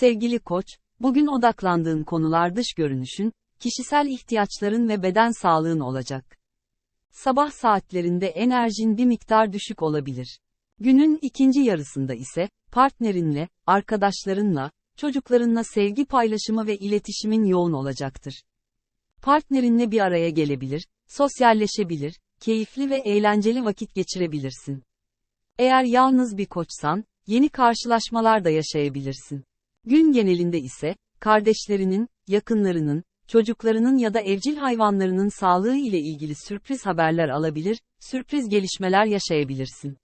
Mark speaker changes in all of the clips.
Speaker 1: Sevgili koç, bugün odaklandığın konular dış görünüşün, kişisel ihtiyaçların ve beden sağlığın olacak. Sabah saatlerinde enerjin bir miktar düşük olabilir. Günün ikinci yarısında ise, partnerinle, arkadaşlarınla, çocuklarınla sevgi paylaşımı ve iletişimin yoğun olacaktır. Partnerinle bir araya gelebilir, sosyalleşebilir, keyifli ve eğlenceli vakit geçirebilirsin. Eğer yalnız bir koçsan, yeni karşılaşmalar da yaşayabilirsin. Gün genelinde ise, kardeşlerinin, yakınlarının, çocuklarının ya da evcil hayvanlarının sağlığı ile ilgili sürpriz haberler alabilir, sürpriz gelişmeler yaşayabilirsin.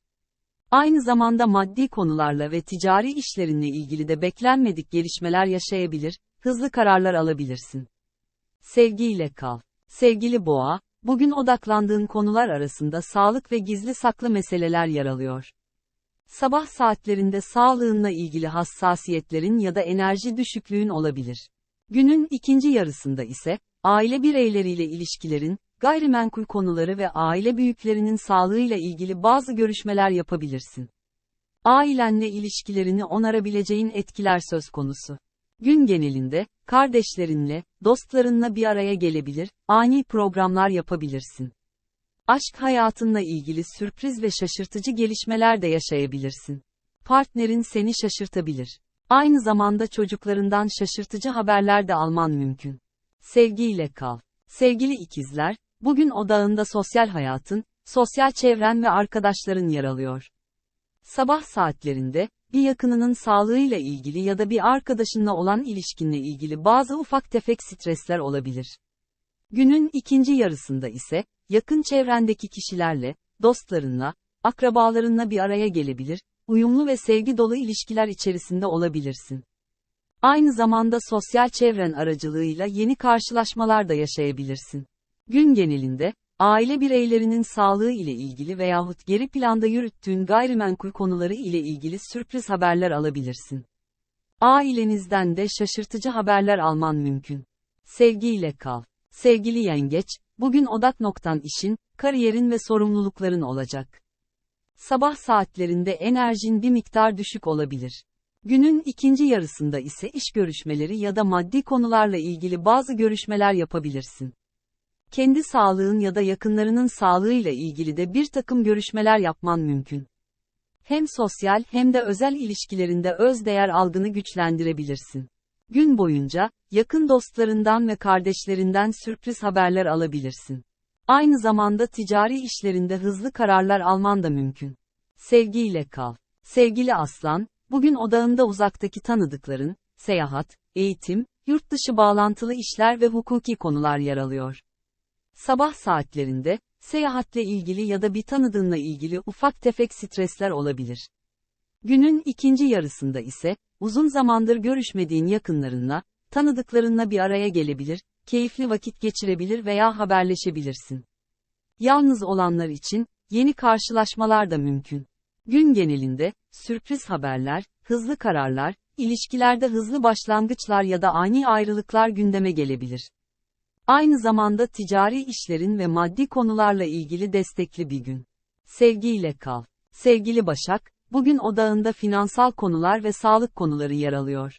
Speaker 1: Aynı zamanda maddi konularla ve ticari işlerinle ilgili de beklenmedik gelişmeler yaşayabilir, hızlı kararlar alabilirsin. Sevgiyle kal. Sevgili boğa, bugün odaklandığın konular arasında sağlık ve gizli saklı meseleler yer alıyor. Sabah saatlerinde sağlığınla ilgili hassasiyetlerin ya da enerji düşüklüğün olabilir. Günün ikinci yarısında ise, aile bireyleriyle ilişkilerin, gayrimenkul konuları ve aile büyüklerinin sağlığıyla ilgili bazı görüşmeler yapabilirsin. Ailenle ilişkilerini onarabileceğin etkiler söz konusu. Gün genelinde, kardeşlerinle, dostlarınla bir araya gelebilir, ani programlar yapabilirsin. Aşk hayatınla ilgili sürpriz ve şaşırtıcı gelişmeler de yaşayabilirsin. Partnerin seni şaşırtabilir. Aynı zamanda çocuklarından şaşırtıcı haberler de alman mümkün. Sevgiyle kal. Sevgili ikizler, bugün odağında sosyal hayatın, sosyal çevren ve arkadaşların yer alıyor. Sabah saatlerinde, bir yakınının sağlığıyla ilgili ya da bir arkadaşınla olan ilişkinle ilgili bazı ufak tefek stresler olabilir. Günün ikinci yarısında ise, yakın çevrendeki kişilerle, dostlarınla, akrabalarınla bir araya gelebilir, uyumlu ve sevgi dolu ilişkiler içerisinde olabilirsin. Aynı zamanda sosyal çevren aracılığıyla yeni karşılaşmalar da yaşayabilirsin. Gün genelinde, aile bireylerinin sağlığı ile ilgili veyahut geri planda yürüttüğün gayrimenkul konuları ile ilgili sürpriz haberler alabilirsin. Ailenizden de şaşırtıcı haberler alman mümkün. Sevgiyle kal. Sevgili yengeç, bugün odak noktan işin, kariyerin ve sorumlulukların olacak. Sabah saatlerinde enerjin bir miktar düşük olabilir. Günün ikinci yarısında ise iş görüşmeleri ya da maddi konularla ilgili bazı görüşmeler yapabilirsin. Kendi sağlığın ya da yakınlarının sağlığıyla ilgili de bir takım görüşmeler yapman mümkün. Hem sosyal hem de özel ilişkilerinde öz değer algını güçlendirebilirsin. Gün boyunca, yakın dostlarından ve kardeşlerinden sürpriz haberler alabilirsin. Aynı zamanda ticari işlerinde hızlı kararlar alman da mümkün. Sevgiyle kal. Sevgili aslan, bugün odağında uzaktaki tanıdıkların, seyahat, eğitim, yurt dışı bağlantılı işler ve hukuki konular yer alıyor. Sabah saatlerinde, seyahatle ilgili ya da bir tanıdığınla ilgili ufak tefek stresler olabilir. Günün ikinci yarısında ise, uzun zamandır görüşmediğin yakınlarınla, tanıdıklarınla bir araya gelebilir, keyifli vakit geçirebilir veya haberleşebilirsin. Yalnız olanlar için, yeni karşılaşmalar da mümkün. Gün genelinde, sürpriz haberler, hızlı kararlar, ilişkilerde hızlı başlangıçlar ya da ani ayrılıklar gündeme gelebilir. Aynı zamanda ticari işlerin ve maddi konularla ilgili destekli bir gün. Sevgiyle kal. Sevgili Başak, bugün odağında finansal konular ve sağlık konuları yer alıyor.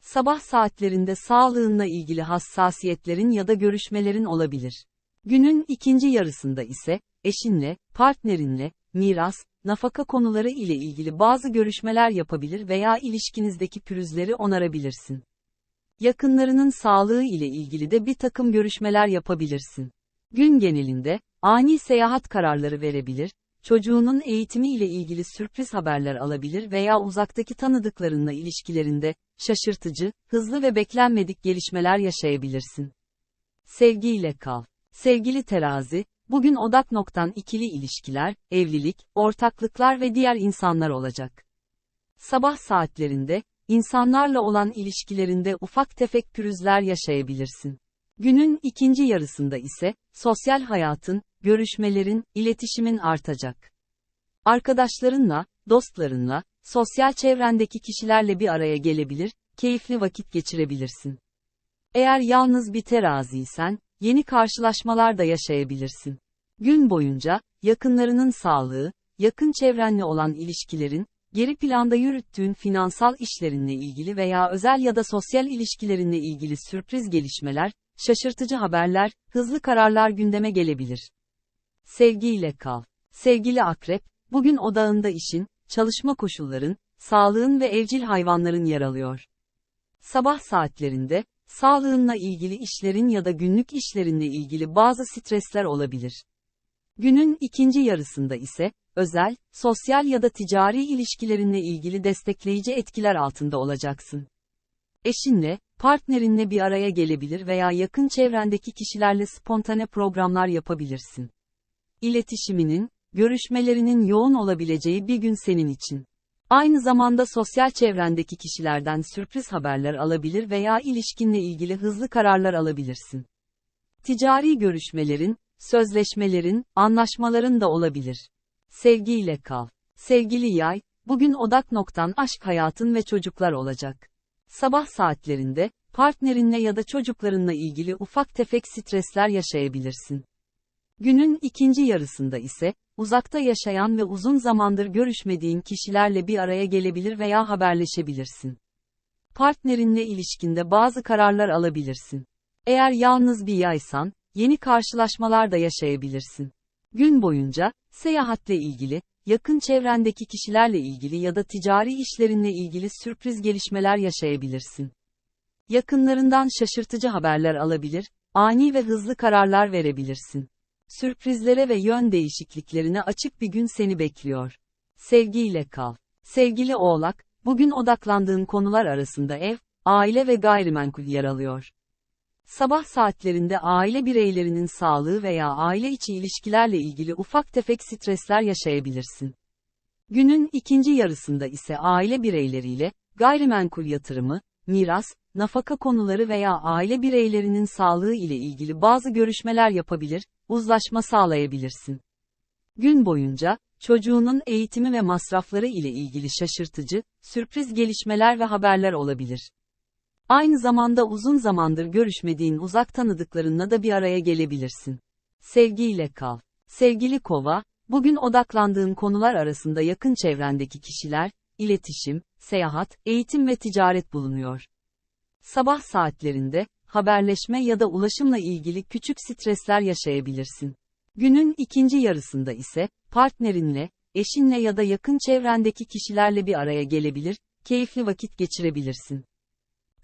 Speaker 1: Sabah saatlerinde sağlığınla ilgili hassasiyetlerin ya da görüşmelerin olabilir. Günün ikinci yarısında ise, eşinle, partnerinle, miras, nafaka konuları ile ilgili bazı görüşmeler yapabilir veya ilişkinizdeki pürüzleri onarabilirsin. Yakınlarının sağlığı ile ilgili de bir takım görüşmeler yapabilirsin. Gün genelinde, ani seyahat kararları verebilir, çocuğunun eğitimi ile ilgili sürpriz haberler alabilir veya uzaktaki tanıdıklarınla ilişkilerinde, şaşırtıcı, hızlı ve beklenmedik gelişmeler yaşayabilirsin. Sevgiyle kal. Sevgili terazi, bugün odak noktan ikili ilişkiler, evlilik, ortaklıklar ve diğer insanlar olacak. Sabah saatlerinde, insanlarla olan ilişkilerinde ufak tefek pürüzler yaşayabilirsin. Günün ikinci yarısında ise, sosyal hayatın, görüşmelerin, iletişimin artacak. Arkadaşlarınla, dostlarınla, sosyal çevrendeki kişilerle bir araya gelebilir, keyifli vakit geçirebilirsin. Eğer yalnız bir teraziysen, yeni karşılaşmalar da yaşayabilirsin. Gün boyunca, yakınlarının sağlığı, yakın çevrenle olan ilişkilerin, Geri planda yürüttüğün finansal işlerinle ilgili veya özel ya da sosyal ilişkilerinle ilgili sürpriz gelişmeler, şaşırtıcı haberler, hızlı kararlar gündeme gelebilir. Sevgiyle kal. Sevgili akrep, bugün odağında işin, çalışma koşulların, sağlığın ve evcil hayvanların yer alıyor. Sabah saatlerinde, sağlığınla ilgili işlerin ya da günlük işlerinle ilgili bazı stresler olabilir. Günün ikinci yarısında ise, özel, sosyal ya da ticari ilişkilerinle ilgili destekleyici etkiler altında olacaksın. Eşinle, partnerinle bir araya gelebilir veya yakın çevrendeki kişilerle spontane programlar yapabilirsin. İletişiminin, görüşmelerinin yoğun olabileceği bir gün senin için. Aynı zamanda sosyal çevrendeki kişilerden sürpriz haberler alabilir veya ilişkinle ilgili hızlı kararlar alabilirsin. Ticari görüşmelerin, sözleşmelerin, anlaşmaların da olabilir. Sevgiyle kal. Sevgili yay, bugün odak noktan aşk hayatın ve çocuklar olacak. Sabah saatlerinde, partnerinle ya da çocuklarınla ilgili ufak tefek stresler yaşayabilirsin. Günün ikinci yarısında ise, uzakta yaşayan ve uzun zamandır görüşmediğin kişilerle bir araya gelebilir veya haberleşebilirsin. Partnerinle ilişkinde bazı kararlar alabilirsin. Eğer yalnız bir yaysan, yeni karşılaşmalar da yaşayabilirsin. Gün boyunca, seyahatle ilgili, yakın çevrendeki kişilerle ilgili ya da ticari işlerinle ilgili sürpriz gelişmeler yaşayabilirsin. Yakınlarından şaşırtıcı haberler alabilir, ani ve hızlı kararlar verebilirsin. Sürprizlere ve yön değişikliklerine açık bir gün seni bekliyor. Sevgiyle kal. Sevgili Oğlak, bugün odaklandığın konular arasında ev, aile ve gayrimenkul yer alıyor. Sabah saatlerinde aile bireylerinin sağlığı veya aile içi ilişkilerle ilgili ufak tefek stresler yaşayabilirsin. Günün ikinci yarısında ise aile bireyleriyle, gayrimenkul yatırımı, miras, nafaka konuları veya aile bireylerinin sağlığı ile ilgili bazı görüşmeler yapabilir, uzlaşma sağlayabilirsin. Gün boyunca, çocuğunun eğitimi ve masrafları ile ilgili şaşırtıcı, sürpriz gelişmeler ve haberler olabilir. Aynı zamanda uzun zamandır görüşmediğin uzak tanıdıklarınla da bir araya gelebilirsin. Sevgiyle kal. Sevgili kova, bugün odaklandığın konular arasında yakın çevrendeki kişiler, iletişim, seyahat, eğitim ve ticaret bulunuyor. Sabah saatlerinde, haberleşme ya da ulaşımla ilgili küçük stresler yaşayabilirsin. Günün ikinci yarısında ise, partnerinle, eşinle ya da yakın çevrendeki kişilerle bir araya gelebilir, keyifli vakit geçirebilirsin.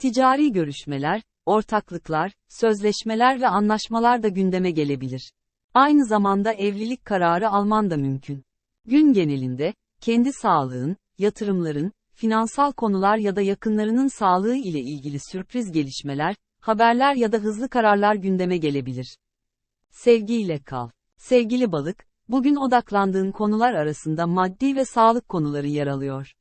Speaker 1: Ticari görüşmeler, ortaklıklar, sözleşmeler ve anlaşmalar da gündeme gelebilir. Aynı zamanda evlilik kararı alman da mümkün. Gün genelinde, kendi sağlığın, yatırımların, finansal konular ya da yakınlarının sağlığı ile ilgili sürpriz gelişmeler, haberler ya da hızlı kararlar gündeme gelebilir. Sevgiyle kal. Sevgili balık, bugün odaklandığın konular arasında maddi ve sağlık konuları yer alıyor.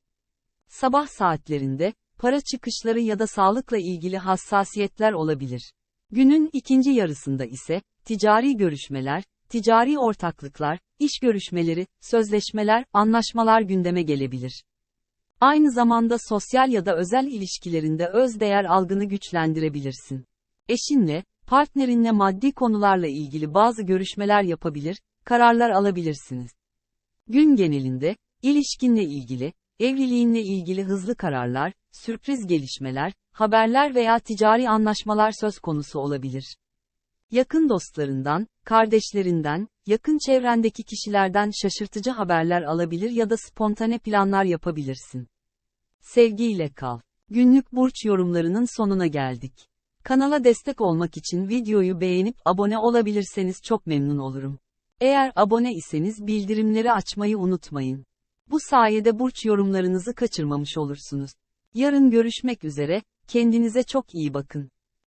Speaker 1: Sabah saatlerinde, para çıkışları ya da sağlıkla ilgili hassasiyetler olabilir. Günün ikinci yarısında ise, ticari görüşmeler, ticari ortaklıklar, iş görüşmeleri, sözleşmeler, anlaşmalar gündeme gelebilir. Aynı zamanda sosyal ya da özel ilişkilerinde öz değer algını güçlendirebilirsin. Eşinle, partnerinle maddi konularla ilgili bazı görüşmeler yapabilir, kararlar alabilirsiniz. Gün genelinde, ilişkinle ilgili, evliliğinle ilgili hızlı kararlar, sürpriz gelişmeler, haberler veya ticari anlaşmalar söz konusu olabilir. Yakın dostlarından, kardeşlerinden, yakın çevrendeki kişilerden şaşırtıcı haberler alabilir ya da spontane planlar yapabilirsin. Sevgiyle kal. Günlük burç yorumlarının sonuna geldik. Kanala destek olmak için videoyu beğenip abone olabilirseniz çok memnun olurum. Eğer abone iseniz bildirimleri açmayı unutmayın. Bu sayede burç yorumlarınızı kaçırmamış olursunuz. Yarın görüşmek üzere, kendinize çok iyi bakın.